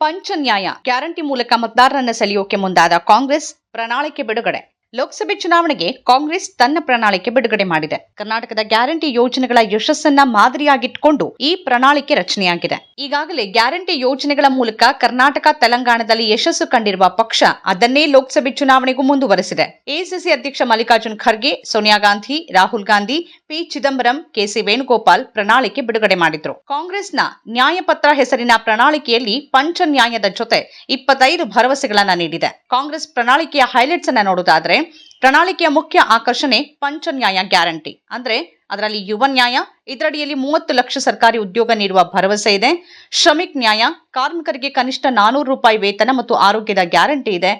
ಪಂಚ ನ್ಯಾಯ ಗ್ಯಾರಂಟಿ ಮೂಲಕ ಮತದಾರರನ್ನು ಸೆಳೆಯೋಕೆ ಮುಂದಾದ ಕಾಂಗ್ರೆಸ್ ಪ್ರಣಾಳಿಕೆ ಬಿಡುಗಡೆ. ಲೋಕಸಭೆ ಚುನಾವಣೆಗೆ ಕಾಂಗ್ರೆಸ್ ತನ್ನ ಪ್ರಣಾಳಿಕೆ ಬಿಡುಗಡೆ ಮಾಡಿದೆ. ಕರ್ನಾಟಕದ ಗ್ಯಾರಂಟಿ ಯೋಜನೆಗಳ ಯಶಸ್ಸನ್ನ ಮಾದರಿಯಾಗಿಟ್ಕೊಂಡು ಈ ಪ್ರಣಾಳಿಕೆ ರಚನೆಯಾಗಿದೆ. ಈಗಾಗಲೇ ಗ್ಯಾರಂಟಿ ಯೋಜನೆಗಳ ಮೂಲಕ ಕರ್ನಾಟಕ ತೆಲಂಗಾಣದಲ್ಲಿ ಯಶಸ್ಸು ಕಂಡಿರುವ ಪಕ್ಷ ಅದನ್ನೇ ಲೋಕಸಭೆ ಚುನಾವಣೆಗೂ ಮುಂದುವರೆಸಿದೆ. ಎಸಿಸಿ ಅಧ್ಯಕ್ಷ ಮಲ್ಲಿಕಾರ್ಜುನ್ ಖರ್ಗೆ, ಸೋನಿಯಾ ಗಾಂಧಿ, ರಾಹುಲ್ ಗಾಂಧಿ, ಪಿ ಚಿದಂಬರಂ ಕೆಸಿ ವೇಣುಗೋಪಾಲ್ ಪ್ರಣಾಳಿಕೆ ಬಿಡುಗಡೆ ಮಾಡಿದ್ರು. ಕಾಂಗ್ರೆಸ್ನ ನ್ಯಾಯಪತ್ರ ಹೆಸರಿನ ಪ್ರಣಾಳಿಕೆಯಲ್ಲಿ ಪಂಚ ನ್ಯಾಯದ ಜೊತೆ ಇಪ್ಪತ್ತೈದು ಭರವಸೆಗಳನ್ನ ನೀಡಿದೆ. ಕಾಂಗ್ರೆಸ್ ಪ್ರಣಾಳಿಕೆಯ ಹೈಲೈಟ್ಸ್ ಅನ್ನ ನೋಡೋದಾದ್ರೆ ಪ್ರಣಾಳಿಕೆಯ ಮುಖ್ಯ ಆಕರ್ಷಣೆ ಪಂಚ ನ್ಯಾಯ ಗ್ಯಾರಂಟಿ. ಅಂದ್ರೆ ಅದರಲ್ಲಿ ಯುವ ನ್ಯಾಯ, ಇದರಡಿಯಲ್ಲಿ ಮೂವತ್ತು ಲಕ್ಷ ಸರ್ಕಾರಿ ಉದ್ಯೋಗ ನೀಡುವ ಭರವಸೆ ಇದೆ. ಶ್ರಮಿಕ್ ನ್ಯಾಯ, ಕಾರ್ಮಿಕರಿಗೆ ಕನಿಷ್ಠ ನಾನೂರು ರೂಪಾಯಿ ವೇತನ ಮತ್ತು ಆರೋಗ್ಯದ ಗ್ಯಾರಂಟಿ ಇದೆ.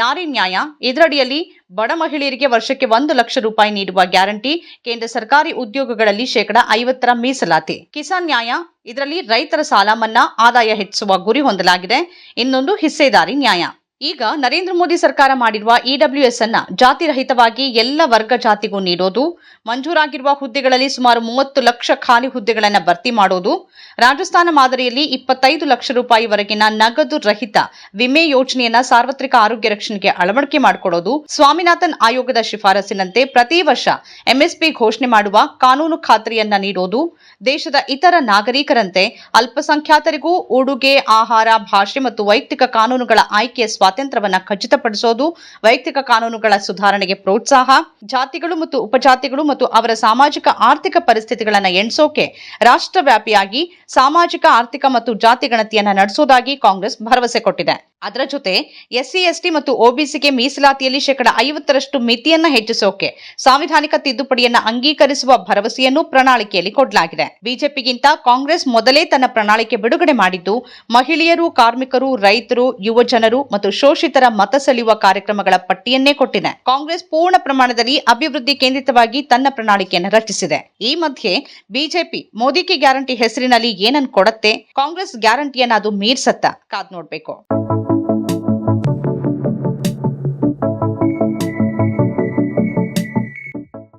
ನಾರಿ ನ್ಯಾಯ, ಇದರಡಿಯಲ್ಲಿ ಬಡ ಮಹಿಳೆಯರಿಗೆ ವರ್ಷಕ್ಕೆ ಒಂದು ಲಕ್ಷ ರೂಪಾಯಿ ನೀಡುವ ಗ್ಯಾರಂಟಿ, ಕೇಂದ್ರ ಸರ್ಕಾರಿ ಉದ್ಯೋಗಗಳಲ್ಲಿ ಶೇಕಡ ಐವತ್ತರ ಮೀಸಲಾತಿ. ಕಿಸಾನ್ ನ್ಯಾಯ, ಇದರಲ್ಲಿ ರೈತರ ಸಾಲ ಮನ್ನಾ, ಆದಾಯ ಹೆಚ್ಚಿಸುವ ಗುರಿ ಹೊಂದಲಾಗಿದೆ. ಇನ್ನೊಂದು ಹಿಸ್ಸೆದಾರಿ ನ್ಯಾಯ. ಈಗ ನರೇಂದ್ರ ಮೋದಿ ಸರ್ಕಾರ ಮಾಡಿರುವ ಇಡಬ್ಲ್ಯೂಎಸ್ ಅನ್ನ ಜಾತಿರಹಿತವಾಗಿ ಎಲ್ಲ ವರ್ಗ ಜಾತಿಗೂ ನೀಡೋದು, ಮಂಜೂರಾಗಿರುವ ಹುದ್ದೆಗಳಲ್ಲಿ ಸುಮಾರು ಮೂವತ್ತು ಲಕ್ಷ ಖಾಲಿ ಹುದ್ದೆಗಳನ್ನು ಭರ್ತಿ ಮಾಡೋದು, ರಾಜಸ್ಥಾನ ಮಾದರಿಯಲ್ಲಿ ಇಪ್ಪತ್ತೈದು ಲಕ್ಷ ರೂಪಾಯಿವರೆಗಿನ ನಗದು ರಹಿತ ವಿಮೆ ಯೋಜನೆಯನ್ನ ಸಾರ್ವತ್ರಿಕ ಆರೋಗ್ಯ ರಕ್ಷಣೆಗೆ ಅಳವಡಿಕೆ ಮಾಡಿಕೊಡೋದು, ಸ್ವಾಮಿನಾಥನ್ ಆಯೋಗದ ಶಿಫಾರಸಿನಂತೆ ಪ್ರತಿ ವರ್ಷ ಎಂಎಸ್ಪಿ ಘೋಷಣೆ ಮಾಡುವ ಕಾನೂನು ಖಾತ್ರಿಯನ್ನ ನೀಡೋದು, ದೇಶದ ಇತರ ನಾಗರಿಕರಂತೆ ಅಲ್ಪಸಂಖ್ಯಾತರಿಗೂ ಉಡುಗೆ, ಆಹಾರ, ಭಾಷೆ ಮತ್ತು ವೈಯಕ್ತಿಕ ಕಾನೂನುಗಳ ಆಯ್ಕೆಯ ಸ್ವಾತಂತ್ರ್ಯವನ್ನ ಖಚಿತಪಡಿಸೋದು, ವೈಯಕ್ತಿಕ ಕಾನೂನುಗಳ ಸುಧಾರಣೆಗೆ ಪ್ರೋತ್ಸಾಹ, ಜಾತಿಗಳು ಮತ್ತು ಉಪಜಾತಿಗಳು ಮತ್ತು ಅವರ ಸಾಮಾಜಿಕ ಆರ್ಥಿಕ ಪರಿಸ್ಥಿತಿಗಳನ್ನು ಎಣಿಸೋಕೆ ರಾಷ್ಟ್ರವ್ಯಾಪಿಯಾಗಿ ಸಾಮಾಜಿಕ, ಆರ್ಥಿಕ ಮತ್ತು ಜಾತಿ ಗಣತಿಯನ್ನು ನಡೆಸೋದಾಗಿ ಕಾಂಗ್ರೆಸ್ ಭರವಸೆ ಕೊಟ್ಟಿದೆ. ಅದರ ಜೊತೆ ಎಸ್ಸಿ, ಎಸ್ಟಿ ಮತ್ತು ಒಬಿಸಿಗೆ ಮೀಸಲಾತಿಯಲ್ಲಿ ಶೇಕಡ ಐವತ್ತರಷ್ಟು ಮಿತಿಯನ್ನ ಹೆಚ್ಚಿಸೋಕೆ ಸಾಂವಿಧಾನಿಕ ತಿದ್ದುಪಡಿಯನ್ನ ಅಂಗೀಕರಿಸುವ ಭರವಸೆಯನ್ನು ಪ್ರಣಾಳಿಕೆಯಲ್ಲಿ ಕೊಡಲಾಗಿದೆ. ಬಿಜೆಪಿಗಿಂತ ಕಾಂಗ್ರೆಸ್ ಮೊದಲೇ ತನ್ನ ಪ್ರಣಾಳಿಕೆ ಬಿಡುಗಡೆ ಮಾಡಿದ್ದು, ಮಹಿಳೆಯರು, ಕಾರ್ಮಿಕರು, ರೈತರು, ಯುವಜನರು ಮತ್ತು ಶೋಷಿತರ ಮತ ಸೆಳೆಯುವ ಕಾರ್ಯಕ್ರಮಗಳ ಪಟ್ಟಿಯನ್ನೇ ಕೊಟ್ಟಿದೆ. ಕಾಂಗ್ರೆಸ್ ಪೂರ್ಣ ಪ್ರಮಾಣದಲ್ಲಿ ಅಭಿವೃದ್ಧಿ ಕೇಂದ್ರಿತವಾಗಿ ತನ್ನ ಪ್ರಣಾಳಿಕೆಯನ್ನು ರಚಿಸಿದೆ. ಈ ಮಧ್ಯೆ ಬಿಜೆಪಿ ಮೋದಿ ಕಿ ಗ್ಯಾರಂಟಿ ಹೆಸರಿನಲ್ಲಿ ಏನನ್ ಕೊಡತ್ತೆ? ಕಾಂಗ್ರೆಸ್ ಗ್ಯಾರಂಟಿಯನ್ನ ಅದು ಮೀರ್ಸತ್ತ? ಕಾದ್ ನೋಡ್ಬೇಕು.